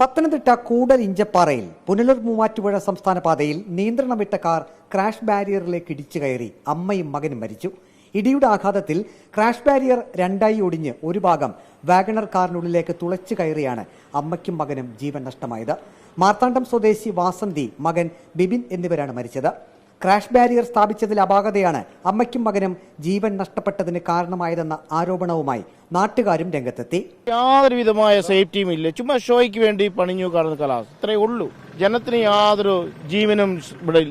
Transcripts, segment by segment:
പത്തനംതിട്ട കൂടൽ ഇഞ്ചപ്പാറയിൽ പുനലൂർ മൂവാറ്റുപുഴ സംസ്ഥാന പാതയിൽ നിയന്ത്രണം വിട്ട കാർ ക്രാഷ് ബാരിയറിലേക്ക് ഇടിച്ചു കയറി അമ്മയും മകനും മരിച്ചു. ഇടിയുടെ ആഘാതത്തിൽ ക്രാഷ് ബാരിയർ രണ്ടായി ഒടിഞ്ഞ് ഒരു ഭാഗം വാഗണർ കാറിനുള്ളിലേക്ക് തുളച്ചു കയറിയാണ് അമ്മയ്ക്കും മകനും ജീവൻ നഷ്ടമായത്. മാർത്താണ്ഡം സ്വദേശി വാസന്തി മകൻ ബിബിൻ എന്നിവരാണ് മരിച്ചത്. ക്രാഷ് ബാരിയർ സ്ഥാപിച്ചതിൽ അപാകതയാണ് അമ്മയ്ക്കും മകനും ജീവൻ നഷ്ടപ്പെട്ടതിന് കാരണമായതെന്ന ആരോപണവുമായി നാട്ടുകാരും രംഗത്തെത്തി. യാതൊരു വിധമായ സേഫ്റ്റിയും ഇല്ല. ചുമ്മാ ഷോയ്ക്ക് വേണ്ടി പണിഞ്ഞു കാണുന്ന കലാസ്. ഇത്രയേ ഉള്ളൂ. ജനത്തിന് യാതൊരു ജീവനും ഇവിടെ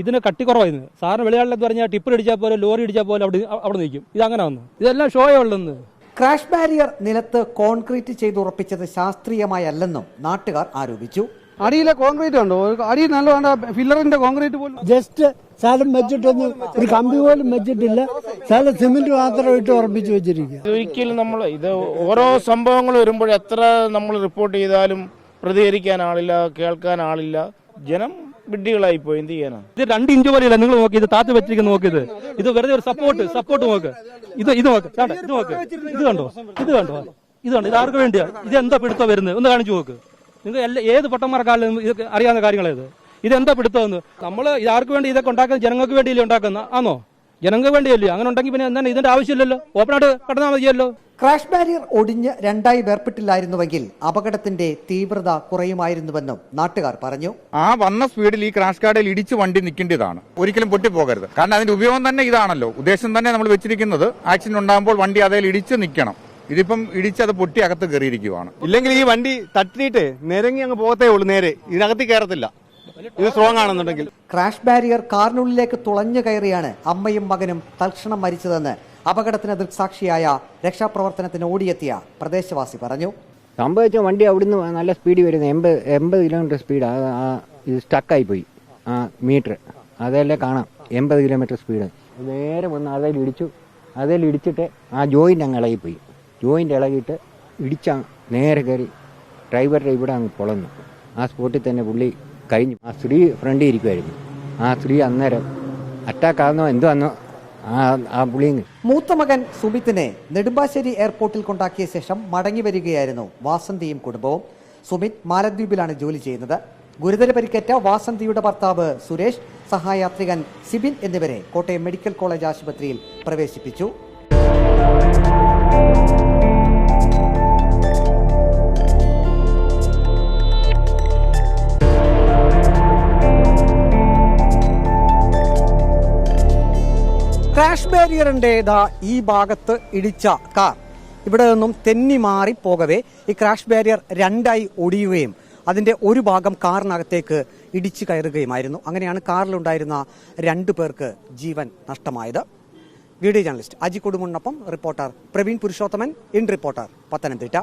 ഇതിന് കട്ടിക്കുറവായിരുന്നു സാറിന് വെളിയാളിലെന്ന് പറഞ്ഞാൽ ടിപ്പർ ഇടിച്ചാൽ പോലെ ലോറി ഇടിച്ചാൽ പോലെ അവിടെ അവിടെ നിൽക്കും. ഇത് അങ്ങനെ വന്നു. ഇതെല്ലാം ഷോയേ ഉള്ളെന്ന്. ക്രാഷ് ബാരിയർ നിലത്ത് കോൺക്രീറ്റ് ചെയ്തുറപ്പിച്ചത് ശാസ്ത്രീയമായല്ലെന്നും നാട്ടുകാർ ആരോപിച്ചു. അടിയിലെ കോൺക്രീറ്റ് ഉണ്ടോ അടിയിൽ നല്ല വേണ്ട ഫില്ലറിന്റെ കോൺക്രീറ്റ് പോലും ജസ്റ്റ് സ്ഥലം വെച്ചിട്ടൊന്നും ഒരു കമ്പി പോലും വെച്ചിട്ടില്ല സ്ഥലം സിമെന്റ് മാത്രം ഇട്ട് ഉറപ്പിച്ച് വെച്ചിരിക്കുക. ഒരിക്കലും നമ്മൾ ഇത് ഓരോ സംഭവങ്ങൾ വരുമ്പോൾ എത്ര നമ്മൾ റിപ്പോർട്ട് ചെയ്താലും പ്രതികരിക്കാൻ ആളില്ല കേൾക്കാൻ ആളില്ല. ജനം വിഡ്ഢികളായി പോയി എന്ത് ചെയ്യാനാണ് ഇത് രണ്ട് ഇഞ്ച് പോലെയല്ല. നിങ്ങൾ നോക്കി ഇത് താത്ത് വെച്ചിരിക്കുന്ന നോക്കിയത് ഇത്. വെറുതെ ഒരു സപ്പോർട്ട് സപ്പോർട്ട് നോക്ക്. ഇത് ഇത് നോക്ക്. ഇത് നോക്ക്. ഇത് കണ്ടോ? ഇത് കണ്ടോ? ഇത് കണ്ടോ? ഇത് ആർക്ക് വേണ്ടിയാ? ഇത് എന്താ പിടുത്തം വരുന്നത്? ഒന്ന് കാണിച്ചു നോക്ക്. നിങ്ങൾ എല്ലാ ഏത് പൊട്ടന്മാർക്കാലും ഇത് അറിയാവുന്ന കാര്യങ്ങളേത് ഇതെന്താ ഇത്. എന്താ പിടുത്തമെന്ന്? നമ്മൾ ഇതാർക്ക് വേണ്ടി ഇതൊക്കെ ഉണ്ടാക്കുന്നത് ജനങ്ങൾക്ക് വേണ്ടിയല്ലേ ഉണ്ടാക്കുന്ന? ആണോ ജനങ്ങൾക്ക് വേണ്ടിയല്ലേ? അങ്ങനെ ഉണ്ടെങ്കിൽ പിന്നെ എന്താണ് ഇതിന്റെ ആവശ്യമില്ലല്ലോ? ഓപ്പൺ ആയിട്ട് കടന്നാൽ മതിയല്ലോ. ക്രാഷ് ബാരിയർ ഒടിഞ്ഞ് രണ്ടായി വേർപെട്ടില്ലായിരുന്നുവെങ്കിൽ അപകടത്തിന്റെ തീവ്രത കുറയുമായിരുന്നുവെന്നും നാട്ടുകാർ പറഞ്ഞു. ആ വന്ന സ്പീഡിൽ ഈ ക്രാഷ് കാർഡിൽ ഇടിച്ച് വണ്ടി നിൽക്കേണ്ടതാണ്. ഒരിക്കലും പൊട്ടിപ്പോകരുത്. കാരണം അതിന്റെ ഉപയോഗം തന്നെ ഇതാണല്ലോ. ഉദ്ദേശം തന്നെ നമ്മൾ വെച്ചിരിക്കുന്നത്. ആക്സിഡന്റ് ഉണ്ടാകുമ്പോൾ വണ്ടി അതിൽ ഇടിച്ച് നിൽക്കണം. ഇതിപ്പം ഇടിച്ചത് പൊട്ടി അകത്ത് കയറിയിരിക്കുവാണ്. ഇല്ലെങ്കിൽ ഈ വണ്ടി തട്ടിയിട്ട് നിരങ്ങി അങ്ങ് പോകത്തേ ഉള്ളൂ നേരെ. ഇതിനകത്ത് കയറത്തില്ല. ഇത് സ്ട്രോങ് ആണെന്നുണ്ടെങ്കിൽ. ക്രാഷ് ബാരിയർ കാറിനുള്ളിലേക്ക് തുളഞ്ഞു കയറിയാണ് അമ്മയും മകനും തൽക്ഷണം മരിച്ചതെന്ന് അപകടത്തിന് ദൃക്സാക്ഷിയായ രക്ഷാപ്രവർത്തനത്തിന് ഓടിയെത്തിയ പ്രദേശവാസി പറഞ്ഞു. സംഭവിച്ച വണ്ടി അവിടുന്ന് നല്ല സ്പീഡ് വരുന്നത് എൺപത് എൺപത് കിലോമീറ്റർ സ്പീഡ് ആ ഇത് സ്റ്റക്കായി പോയി ആ മീറ്റർ അതെല്ലാം കാണാം. എൺപത് കിലോമീറ്റർ സ്പീഡ് നേരെ വന്ന് അതിൽ ഇടിച്ചു. അതിൽ ഇടിച്ചിട്ട് ആ ജോയിന്റ് അങ്ങ് ഇളകിപ്പോയി. ജോയിന്റ് ഇളകിയിട്ട് ഇടിച്ച നേരെ കയറി ഡ്രൈവറുടെ ഇവിടെ അങ്ങ് പൊളന്നു. ആ സ്പോട്ടിൽ തന്നെ പുള്ളി കഴിഞ്ഞു. ആ സ്ത്രീ ഫ്രണ്ടിൽ ഇരിക്കുമായിരുന്നു ആ സ്ത്രീ അന്നേരം അറ്റാക്ക് ആകുന്നോ എന്തോ അന്നോ ആ ആ പുള്ളി മൂത്ത മകൻ സുമിത്തിനെ നെടുമ്പാശ്ശേരി എയർപോർട്ടിൽ കൊണ്ടാക്കിയ ശേഷം മടങ്ങി വരികയായിരുന്നു വാസന്തിയും കുടുംബവും. സുമിത് മാലദ്വീപിലാണ് ജോലി ചെയ്യുന്നത്. ഗുരുതര പരിക്കേറ്റ വാസന്തിയുടെ ഭർത്താവ് സുരേഷ് സഹായാത്രികൻ സിബിൻ എന്നിവരെ കോട്ടയം മെഡിക്കൽ കോളേജ് ആശുപത്രിയിൽ പ്രവേശിപ്പിച്ചു. ക്രാഷ് ബാരിയറിന്റെ ഇതാ ഈ ഭാഗത്ത് ഇടിച്ച കാർ. ഇവിടെ നിന്നും തെന്നി മാറി പോകവേ ഈ ക്രാഷ് ബാരിയർ രണ്ടായി ഒടിയുകയും അതിന്റെ ഒരു ഭാഗം കാറിനകത്തേക്ക് ഇടിച്ചു കയറുകയുമായിരുന്നു. അങ്ങനെയാണ് കാറിലുണ്ടായിരുന്ന രണ്ടു പേർക്ക് ജീവൻ നഷ്ടമായത്. Video journalist Aji Kodumunnappam reporter Praveen Purushothaman in reporter Pathanamthitta.